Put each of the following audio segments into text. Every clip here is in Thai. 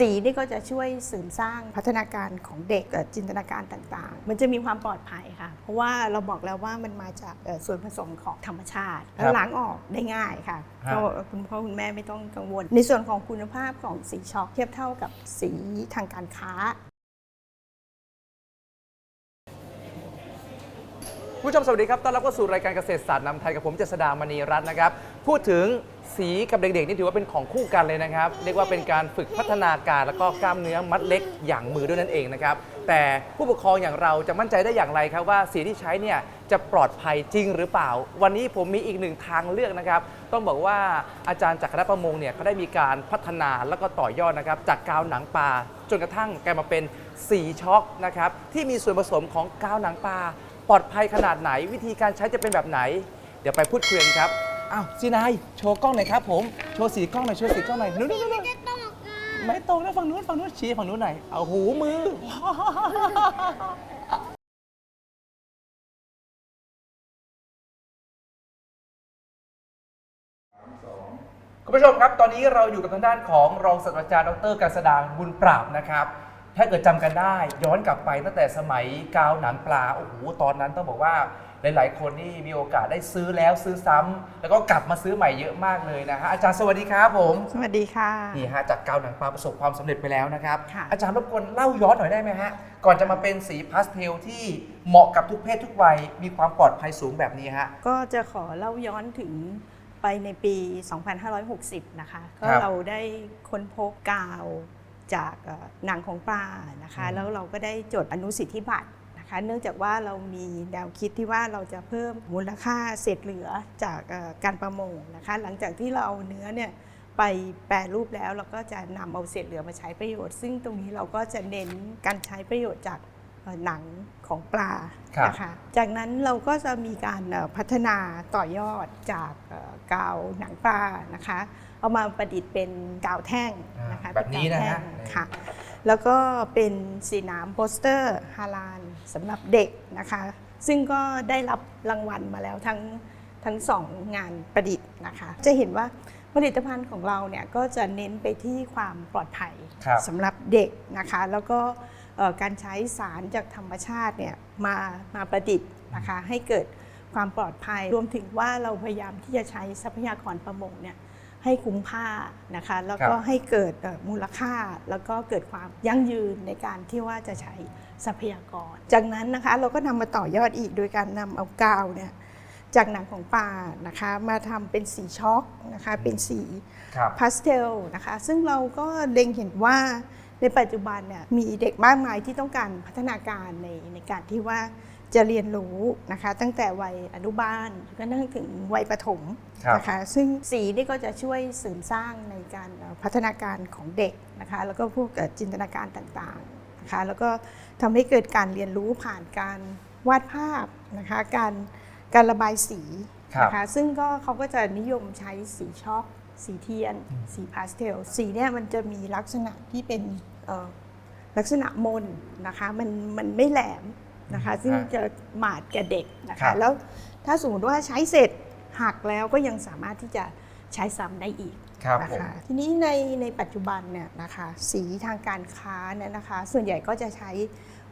สีนี่ก็จะช่วยเสริมสร้างพัฒนาการของเด็กเอ่อจินตนาการต่างๆ มันจะมีความปลอดภัยค่ะ เพราะว่าเราบอกแล้วว่ามันมาจากเอ่อส่วนผสมของธรรมชาติแล้วล้างออกได้ง่ายค่ะฮะก็คุณพ่อคุณแม่ไม่ต้องกังวล ในส่วนของคุณภาพของสีช็อกเทียบเท่ากับสีทางการค้า ผู้ชมสวัสดีครับ ต้อนรับเข้าสู่รายการเกษตรศาสตร์นำไทยกับผมเจษดามณีรัตน์นะครับ พูดถึงสีกับเด็กๆนี่ถือว่าเป็นของคู่กันเลยนะครับ เรียกว่าเป็นการฝึกพัฒนาการแล้วก็กล้ามเนื้อมัดเล็กอย่างมือด้วยนั่นเองนะครับ แต่ผู้ปกครองอย่างเราจะมั่นใจได้อย่างไรครับว่าสีที่ใช้เนี่ยจะปลอดภัยจริงหรือเปล่า วันนี้ผมมีอีกหนึ่งทางเลือกนะครับ ต้องบอกว่าอาจารย์จากคณะประมงเนี่ยเขาได้มีการพัฒนาแล้วก็ต่อยอดนะครับจากกาวหนังปลาจนกระทั่งกลายมาเป็นสีช็อกนะครับที่มีส่วนผสมของกาวหนังปลา ปลอดภัยขนาดไหน วิธีการใช้จะเป็นแบบไหน เดี๋ยวไปพูดคุยกันครับอ้าวซีนายโชว์กล้องหน่อยครับผมโชว์สีกล้องหน่อยโชว์สีกล้องหน่อยนู้นนู้นนู้นไม่ตรงนะฝั่งนู้นฝั่งนู้นชี้ฝั่งนู้นหน่อยเอาหูมือ คุณผู้ชมครับ ตอนนี้เราอยู่กับทางด้านของรองศาสตราจารย์ดรกฤษดางบุญปราบนะครับ ถ้าเกิดจำกันได้ย้อนกลับไปตั้งแต่สมัยกาวหนังปลาโอ้โหตอนนั้นต้องบอกว่าหลาย ๆ คนนี่มีโอกาสได้ซื้อแล้วซื้อซ้ำแล้วก็กลับมาซื้อใหม่เยอะมากเลยนะฮะอาจารย์สวัสดีครับผมสวัสดีค่ะ นี่ฮะจากกาวหนังปลาประสบความสำเร็จไปแล้วนะครับ ค่ะ อาจารย์รบกวนเล่าย้อนหน่อยได้ไหมฮะก่อนจะมาเป็นสีพาสเทลที่เหมาะกับทุกเพศทุกวัยมีความปลอดภัยสูงแบบนี้ฮะ ก็จะขอเล่าย้อนถึงไปในปี 2560 นะคะ ก็ครับ เราได้ค้นพบกาว จากเอ่อหนังของปลานะคะอืมแล้วเราก็ได้จดอนุสิทธิบัตรนะคะเนื่องจากว่าเรามีแนวคิดที่ว่าเราจะเพิ่มมูลค่าเศษเหลือจากเอ่อการประมงนะคะหลังจากที่เราเอาเนื้อเนี่ยไปแปรรูปแล้วเราก็จะนำเอาเศษเหลือมาใช้ประโยชน์ ซึ่งตรงนี้เราก็จะเน้นการใช้ประโยชน์จากเอ่อ หนังของปลาครับนะคะจากนั้นเราก็จะมีการเอ่อพัฒนาต่อยอดจากเอ่อกาวหนังปลานะคะเอามาประดิษฐ์เป็นกาวแท่งนะคะอ่าแบบนี้นะฮะเป็กาวแท่งค่ะแล้วก็เป็นสีน้ำโปสเตอร์ฮาลานสำหรับเด็กนะคะ ซึ่งก็ได้รับรางวัลมาแล้วทั้งทั้งสองงานประดิษฐ์นะคะ จะเห็นว่าผลิตภัณฑ์ของเราเนี่ยก็จะเน้นไปที่ความปลอดภัยครับสำหรับเด็กนะคะ แล้วก็เอ่อ การใช้สารจากธรรมชาติเนี่ยมามาประดิษฐ์นะคะให้เกิดความปลอดภัย รวมถึงว่าเราพยายามที่จะใช้ทรัพยากรประมงเนี่ยให้คุ้มค่านะคะแล้วก็ครับให้เกิดเอ่อมูลค่าแล้วก็เกิดความยั่งยืนในการที่ว่าจะใช้ทรัพยากร จากนั้นนะคะเราก็นำมาต่อยอดอีกโดยการนำเอากาวเนี่ยจากหนังของปลานะคะมาทำเป็นสีช็อกนะคะเป็นสีครับพาสเทลนะคะซึ่งเราก็เล็งเห็นว่า ในปัจจุบันเนี่ยมีเด็กมากมายที่ต้องการพัฒนาการในในการที่ว่าจะเรียนรู้นะคะตั้งแต่วัยอนุบาลก็นั่งถึงวัยประถมครับนะคะซึ่งสีนี่ก็จะช่วยเสริมสร้างในการเอ่อพัฒนาการของเด็กนะคะแล้วก็พวกเอ่อจินตนาการต่างๆนะคะแล้วก็ทำให้เกิดการเรียนรู้ผ่านการวาดภาพนะคะการการระบายสีครับนะคะซึ่งก็เขาก็จะนิยมใช้สีช็อก สีเทียน สีพาสเทล สีเนี่ยมันจะมีลักษณะที่เป็นเอ่อลักษณะมนนะคะมันมันไม่แหลมนะคะซึ่งฮะจะหมาดแก่เด็กนะครัคะบแล้วถ้าสมมติว่าใช้เสร็จหักแล้วก็ยังสามารถที่จะใช้ซ้ำได้อีกครับนะผมคะทีนี้ในในปัจจุบันเนี่ยนะคะสีทางการค้าเนี่ยนะคะส่วนใหญ่ก็จะใช้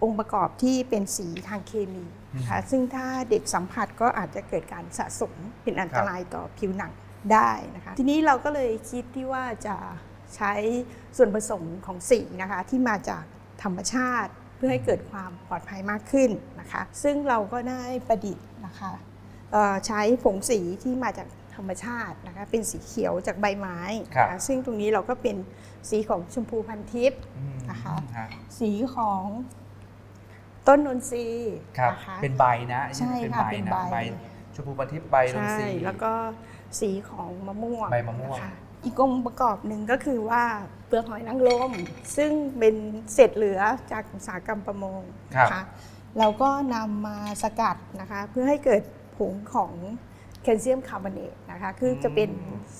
องค์ประกอบที่เป็นสีทางเคมีนะคะซึ่งถ้าเด็กสัมผัสก็อาจจะเกิดการสะสมเป็นอันตรายต่อผิวหนัง ได้นะคะทีนี้เราก็เลยคิดที่ว่าจะใช้ส่วนผสมของสีนะคะที่มาจากธรรมชาติเพื่อให้เกิดความปลอดภัยมากขึ้นนะคะ ซึ่งเราก็ได้ประดิษฐ์นะคะเอ่อใช้ผงสีที่มาจากธรรมชาตินะคะเป็นสีเขียวจากใบไม้นะคะซึ่งตรงนี้เราก็เป็นสีของชมพูพันทิพย์อืมนะคะฮะสีของต้นนนทรีย์ครับนะคะเป็นใบนะอันนี้ใช่เป็นค่ะใบเป็นนะใบใบชมพูพันทิพย์ใบลงใช่สีแล้วก็ สีของมะม่วงใบมะม่วงนะคะอีกองค์ประกอบหนึ่งก็คือว่าเปลือกหอยนางรมซึ่งเป็นเศษเหลือจากอุตสาหกรรมประมงนะคะเราก็นำมาสกัดนะคะเพื่อให้เกิดผงของแคลเซียมคาร์บอเนตนะคะคือจะเป็น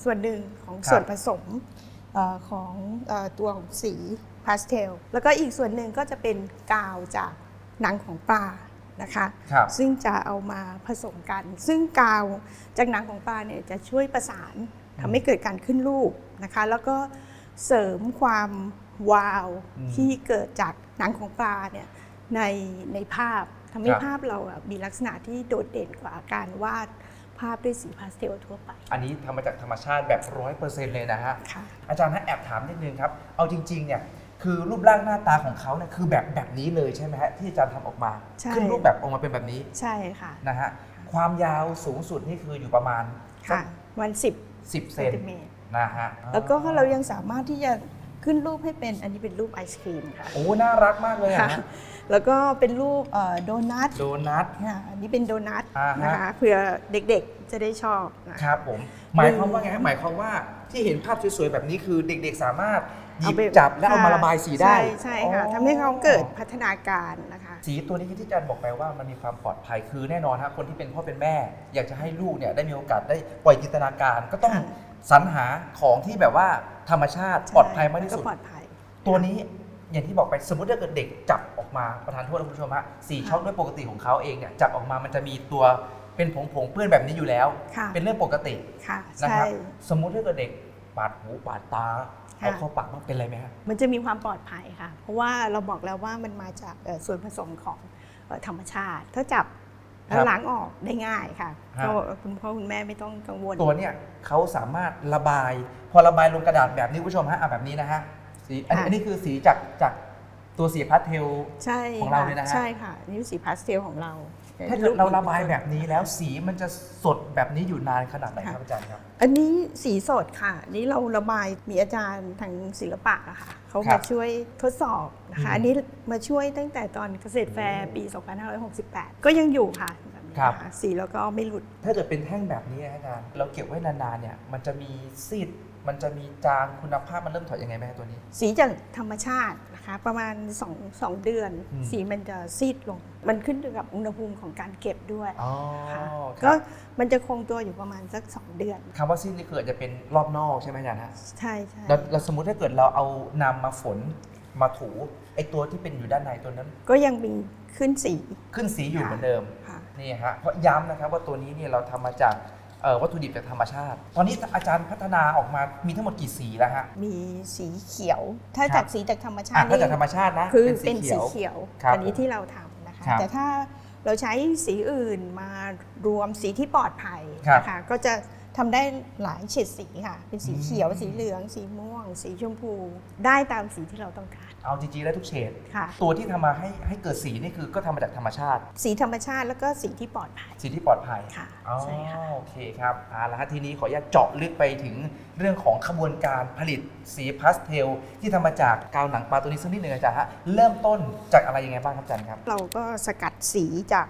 ส่วนหนึ่งของส่วนผสมเอ่อของเอ่อตัวของสีพาสเทลแล้วก็อีกส่วนหนึ่งก็จะเป็นกาวจากหนังของปลา นะคะครับซึ่งจะเอามาผสมกัน ซึ่งกาวจากหนังของปลาเนี่ยจะช่วยประสานทำให้เกิดการขึ้นรูปนะคะ แล้วก็เสริมความวาวอืมที่เกิดจากหนังของปลาเนี่ยในในภาพทำให้ครับภาพเราอะมีลักษณะที่โดดเด่นกว่าการวาดภาพด้วยสีพาสเทลทั่วไป อันนี้ทำมาจากธรรมชาติแบบร้อยเปอร์เซ็นต์เลยนะฮะค่ะอาจารย์ฮะแอบถามนิดนึงครับ เอาจริงๆเนี่ย คือรูปร่างหน้าตาของเขาเนี่ยคือแบบแบบนี้เลยใช่ไหมฮะที่อาจารย์ทำออกมา ใช่ ขึ้นรูปแบบออกมาเป็นแบบนี้ใช่ค่ะ นะฮะความยาวสูงสุดนี่คืออยู่ประมาณค่ะวันสิบสิบเซเซนนติเมตรนะฮะแล้วก็เรายังสามารถที่จะขึ้นรูปให้เป็นอันนี้เป็นรูปไอศครีมค่ะโอ้น่ารักมากเลยอะค่ะ ฮะแล้วก็เป็นรูปเอ่อโดนัทโดนัท ค่ะอันนี้เป็นโดนัทอ่าฮะ นะคะเผื่อเด็กๆจะได้ชอบนะ ครับผมหมายความว่าไงฮะหมายความว่าที่เห็นภาพสวยๆแบบนี้คือเด็กๆสามารถ หยิบเอาไปจับและเอามาระบายสีได้ ใช่ใช่ค่ะอ๋อทำให้เขาเกิดพัฒนาการนะคะ สีตัวนี้ที่อาจารย์บอกไปว่ามันมีความปลอดภัยคือแน่นอนฮะคนที่เป็นพ่อเป็นแม่ อยากจะให้ลูกเนี่ยได้มีโอกาสได้ปล่อยจินตนาการ ก็ต้องค่ะสรรหาของที่แบบว่าธรรมชาติปลอดภัยมากที่สุดก็ปลอดภัยตัวนี้อย่างที่บอกไปสมมติถ้าเกิดเด็กจับออกมาประธานโทษนะคุณผู้ชมฮะสีค่ะช็อกด้วยปกติของเขาเองเนี่ยจับออกมามันจะมีตัวเป็นผงๆเปื้อนแบบนี้อยู่แล้วค่ะเป็นเรื่องปกติค่ะนะใช่ครับสมมุติถ้าเกิดเด็ก ปาดหูปาดตาเอาค่ะเข้าปากมันเป็นอะไรไหมฮะมันจะมีความปลอดภัยค่ะ เพราะว่าเราบอกแล้วว่ามันมาจากเอ่อส่วนผสมของเอ่อธรรมชาติ ถ้าจับแล้ครัวบล้างออกได้ง่ายค่ะฮะก็คุณพ่อคุณแม่ไม่ต้องกังวลตัวเนี่ยเขาสามารถระบาย พอระบายลงกระดาษแบบนี้คุณผู้ชมฮะอะแบบนี้นะฮะสีอันนี้ค่ะอันนี้คือสีจากจากตัวสีพาสเทลใช่ของเราค่ะเลยนะฮะใช่ค่ะนี่สีพาสเทลของเรา ถ้าเกิดเราระบายแบบนี้แล้วสีมันจะสดแบบนี้อยู่นานขนาดไหนครับอาจารย์ครับ อันนี้สีสดค่ะอันนี้เราระบายมีอาจารย์ทางศิลปะอะค่ะเขาครัมาบช่วยทดสอบนะคะอืมอันนี้มาช่วยตั้งแต่ตอนเกษตรแฟร์ปี 2568 ก็ยังอยู่ค่ะแบบนี้ครับนะคะสีแล้วก็ไม่หลุด ถ้าเกิดเป็นแท่งแบบนี้นะอาจารย์เราเก็บไว้นานๆเนี่ยมันจะมีซีดมันจะมีจางคุณภาพมันเริ่มถอยยังไงไหมฮะตัวนี้ สีจากธรรมชาติ นะคะประมาณ2 2เดือน อืม สีมันจะซีดลง มันขึ้นอยู่กับอุณหภูมิของการเก็บด้วยอ๋อค่ะคก็รับมันจะคงตัวอยู่ประมาณสัก 2 เดือน คำว่าซีดนี่คืออาจจะเป็นรอบนอกใช่ไหมอาจารย์ฮะใช่ใช่แล้วแล้วสมมุติถ้าเกิดเราเอานำมาฝนมาถูไอตัวที่เป็นอยู่ด้านในตัวนั้น ก็ยังมีขึ้นสีขึ้นสีอยู่เหมือนเดิม ค่ะ นี่ฮะเพราะย้ำนะครับว่าตัวนี้เนี่ยเราทำมาจากเอ่อ วัตถุดิบจากธรรมชาติ ตอนนี้อาจารย์พัฒนาออกมามีทั้งหมดกี่สีแล้วฮะ มีสีเขียว ถ้าครับจากสีจากธรรมชาอะติถ้าจากนี่ธรรมชาตินะ คือเป็นเป็นสีสีเขียวเขียวครับอันี้ที่เราทำนะคะครับแต่ถ้าเราใช้สีอื่นมารวมสีที่ปลอดภัยครับนะคะ ก็จะ ทำได้หลายเฉดสีค่ะ เป็นสีอืมเขียวสีเหลือง สีม่วง สีชมพู ได้ตามสีที่เราต้องการ เอาจริงๆ แล้วทุกเฉด ค่ะ ตัวที่ทำมาให้ให้เกิดสีนี่คือก็ทำมาจากธรรมชาติ สีธรรมชาติแล้วก็สีที่ปลอดภัย สีที่ปลอดภัยค่ะอ๋อใช่ค่ะ โอเคครับเอาละฮะทีนี้ขออนุญาตเจาะลึกไปถึงเรื่องของขบวนการผลิตสีพาสเทล ที่ทำมาจากกาวหนังปลาตัวนี้สักนิดหนึ่งอาจารย์ฮะเริ่มต้นจากอะไรยังไงบ้างครับอาจารย์ครับ เราก็สกัดสีจาก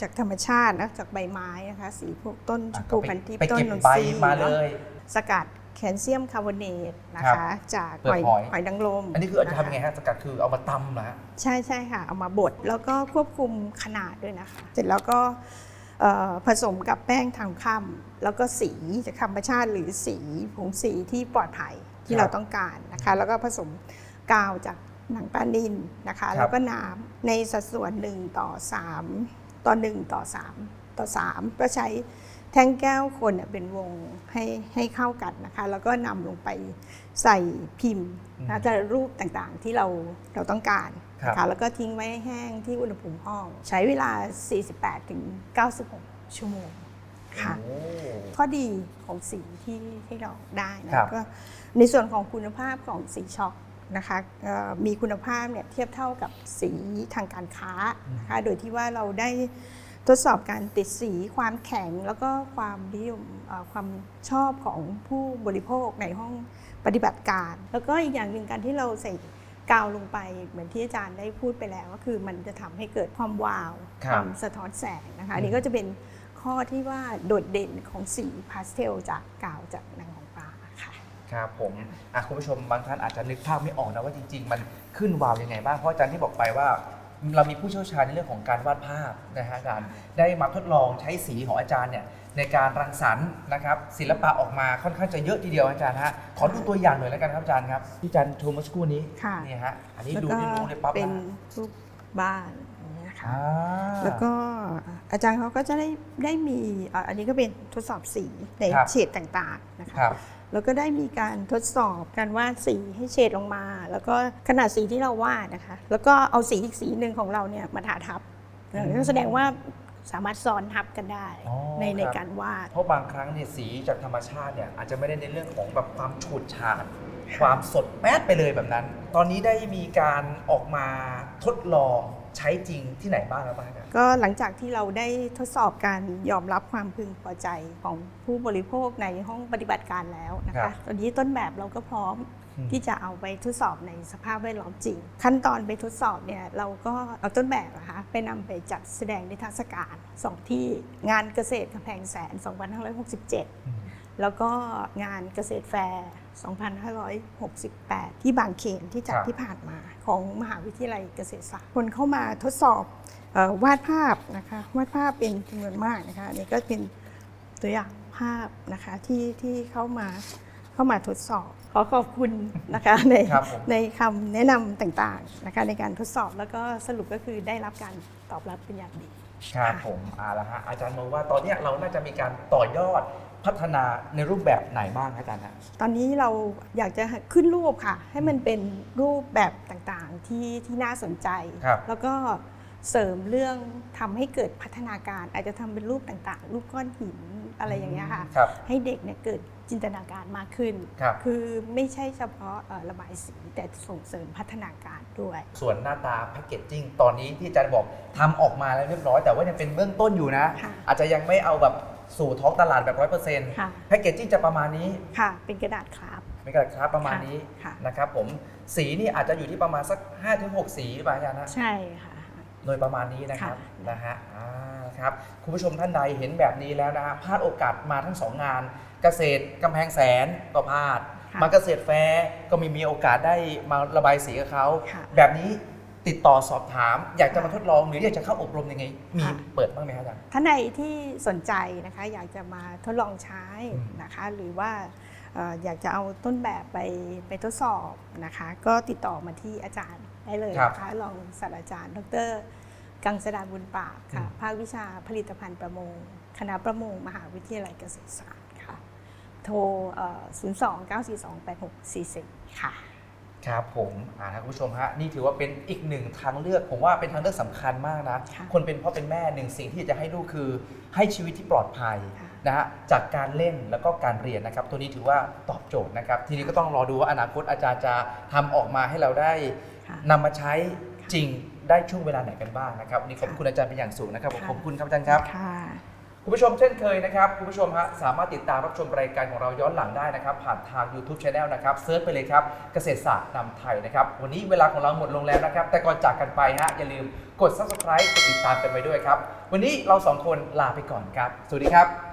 จากธรรมชาตินะจากใบไม้นะคะสีพวกต้นชอะมก็พูไปพันทิพไปย์ต้นเก็บนนใบทรีย์มาเลเนอะยสกัดแคลเซียมคาร์บอเนตนะครัคะบจากเปลือกหอยหอยนางรมอันนี้คืออาจารย์ะคะทำยังไงฮะสกัดคือเอามาตำเหรอฮะใช่ใช่ค่ะ เอามาบดแล้วก็ควบคุมขนาดด้วยนะคะ เสร็จแล้วก็เอ่อผสมกับแป้งทางค่ำแล้วก็สีจากธรรมชาติหรือสีผงสีที่ปลอดภัยที่เราต้องการนะคะ แล้วก็ผสมกาวจากหนังปลานินนะคะ แล้วก็น้ำในสัดส่วน1ต่อ3 ต่อ1ต่อ3ต่อ3ก็ใช้แท่งแก้วคนเนี่ยเป็นวงให้ให้เข้ากันนะคะ แล้วก็นำลงไปใส่พิมพ์นะจะรูปต่างๆที่เราเราต้องการครับนะคะแล้วก็ทิ้งไว้ให้แห้งที่อุณหภูมิห้อง ใช้เวลา 48ถึง96 ชั่วโมงค่ะโอ้ข้อดีของสีที่ที่เราได้นะครับก็ในส่วนของคุณภาพของสีช็อก นะคะเอ่อมีคุณภาพเนี่ยเทียบเท่ากับสีทางการค้านะคะโดยที่ว่าเราได้ทดสอบการติดสีความแข็งแล้วก็ความนิยมเอ่อความชอบของผู้บริโภคในห้องปฏิบัติการ แล้วก็อีกอย่างหนึ่งการที่เราใส่กาวลงไปเหมือนที่อาจารย์ได้พูดไปแล้ว ก็คือมันจะทำให้เกิดความวาวครับความสะท้อนแสงนะคะอันนี้ก็จะเป็นข้อที่ว่าโดดเด่นของสีพาสเทลจากกาวจากหนังของปลา ค่ะครับผมอะคุณผู้ชมบางท่านอาจจะนึกภาพไม่ออกนะว่าจริง ๆ มันขึ้นวาวยังไงบ้างเพราะอาจารย์ที่บอกไปว่า เรามีผู้เชี่ยวชาญในเรื่องของการวาดภาพนะฮะอาจารย์ได้มาทดลองใช้สีของอาจารย์เนี่ยในการรังสรรค์นะครับศิลปะออกมาค่อนข้างจะเยอะทีเดียวอาจารย์ฮะขอดูตัวอย่างหน่อยแล้วกันครับอาจารย์ครับที่อาจารย์โชว์เมื่อสักครู่นี้ค่ะ นี่ฮะอันนี้แล้วดูก็นี่รู้เลยปั๊บเป็นนะรูปบ้านอย่างนี้นะคะอ่าแล้วก็อาจารย์เขาก็จะได้ได้มีอะอันนี้ก็เป็นทดสอบสีในครับเฉดต่างๆนะคะ ครับ แล้วก็ได้มีการทดสอบการวาดสีให้เฉดลงมา แล้วก็ขนาดสีที่เราวาดนะคะ แล้วก็เอาสีอีกสีหนึ่งของเราเนี่ยมาทาทับนั่นแสดงว่าสามารถซ้อนทับกันได้อ๋อในในครับการวาด เพราะบางครั้งเนี่ยสีจากธรรมชาติเนี่ยอาจจะไม่ได้ในเรื่องของแบบความฉูดฉาดความสดแป๊ดไปเลยแบบนั้น ตอนนี้ได้มีการออกมาทดลอง ใช้จริงที่ไหนบ้างแล้วบ้างครับก็หลังจากที่เราได้ทดสอบการยอมรับความพึงพอใจของผู้บริโภคในห้องปฏิบัติการแล้วนะครัคะบตอนนี้ต้นแบบเราก็พร้อมอืมที่จะเอาไปทดสอบในสภาพแวดล้อมจริง ขั้นตอนไปทดสอบเนี่ยเราก็เอาต้นแบบนะคะไปนำไปจัดแสดงนิทรรศการสองที่งานเกษตรกำแพงแสน 2567 แล้วก็งานเกษตรแฟร์ 2568 ที่บางเขนที่จัดครับที่ผ่านมาของมหาวิทยาลัยเกษตรศาสตร์คนเข้ามาทดสอบเออวาดภาพนะคะวาดภาพเป็นจำนวนมากนะคะอันนี่ก็เป็นตัวอย่างภาพนะคะที่ที่เข้ามาเข้ามาทดสอบ ขอขอบคุณนะคะในครับผมในคำแนะนำต่างๆนะคะในการทดสอบแล้วก็สรุปก็คือได้รับการตอบรับเป็นอย่างดีครับผมเอาละฮะอาจารย์มองว่าตอนเนี้ยเราน่าจะมีการต่อยอด พัฒนาในรูปแบบไหนบ้างครับอาจารย์ฮะ ตอนนี้เราอยากจะขึ้นรูปค่ะ ให้มันเป็นรูปแบบต่างๆที่ที่น่าสนใจ ครับ แล้วก็เสริมเรื่องทำให้เกิดพัฒนาการ อาจจะทำเป็นรูปต่างๆ รูปก้อนหินอะไรอย่างเงี้ยค่ะ ครับ ให้เด็กเนี่ยเกิดจินตนาการมากขึ้น ครับอไม่ใช่เฉพาะเอ่อระบายสีแต่ส่งเสริมพัฒนาการด้วย ส่วนหน้าตาแพคเกจจิ้งตอนนี้ที่อาจารย์บอกทำออกมาแล้วเรียบร้อยแต่ว่ายังเป็นเบื้องต้นอยู่นะ ค่ะอาจจะยังไม่เอาแบบ สู่ท้องตลาดแบบร้อยเปอร์เซ็นต์ค่ะ แพคเกจจิ้งจะประมาณนี้ค่ะ เป็นกระดาษครับไม่กระครับประมาณนี้ค่ะ นะครับผมสีนี่อาจจะอยู่ที่ประมาณสัก 5-6 สีหรือเปล่าอาจารย์นะ ใช่ค่ะ โดยประมาณนี้นะครับค่ะนะฮะอ่าครับคุณผู้ชมท่านใดเห็นแบบนี้แล้วนะฮะพลาดโอกาสมาทั้งสองงาน เกษตรกำแพงแสนก็พลาด ค่ะมาเกษตรแฟร์ก็ไมีมีโอกาสได้มาระบายสีกับเขาค่ะ แบบนี้ ติดต่อสอบถาม อยากจะมาทดลองหรืออยากจะเข้าอบรมยังไง มีค่ะเปิดบ้างไหมครับอาจารย์ ท่านใดที่สนใจนะคะอยากจะมาทดลองใช้อืมนะคะ หรือว่าเอ่ออยากจะเอาต้นแบบไปไปทดสอบนะคะ ก็ติดต่อมาที่อาจารย์ได้เลยนะคะรองศาสตราจารย์ ดร กังสดาบุญปราบค่ะภาควิชาผลิตภัณฑ์ประมง คณะประมง มหาวิทยาลัยเกษตรศาสตร์ค่ะ โทรเอ่อ02-942-8644 ค่ะ ครับผมอ่าท่านผู้ชมฮะนี่ถือว่าเป็นอีกหนึ่งทางเลือก ผมว่าเป็นทางเลือกสำคัญมากนะค่ะคนเป็นพ่อเป็นแม่หนึ่งสิ่งที่จะให้ลูกคือให้ชีวิตที่ปลอดภัยค่ะ นะฮะจากการเล่นแล้วก็การเรียนนะครับ ตัวนี้ถือว่าตอบโจทย์นะครับ ทีนี้ก็ต้องรอดูว่าอนาคตอาจารย์จะทำออกมาให้เราได้ค่ะ นำมาใช้จริงได้ช่วงเวลาไหนกันบ้างนะครับวันนี้ขอบคุณอาจารย์เป็นอย่างสูงนะครับผมค่ะ ขอบคุณครับอาจารย์ครับ ค่ะ คุณผู้ชมเช่นเคยนะครับคุณผู้ชมฮะสามารถติดตามรับชมรายการของเราย้อนหลังได้นะครับ ผ่านทาง YouTube Channel นะครับเซิร์ชไปเลยครับ เกษตรศาสตร์นำไทยนะครับ วันนี้เวลาของเราหมดลงแล้วนะครับ แต่ก่อนจากกันไปฮะอย่าลืมกด Subscribe กดติดตามกันไว้ด้วยครับ วันนี้เราสองคนลาไปก่อนครับ สวัสดีครับ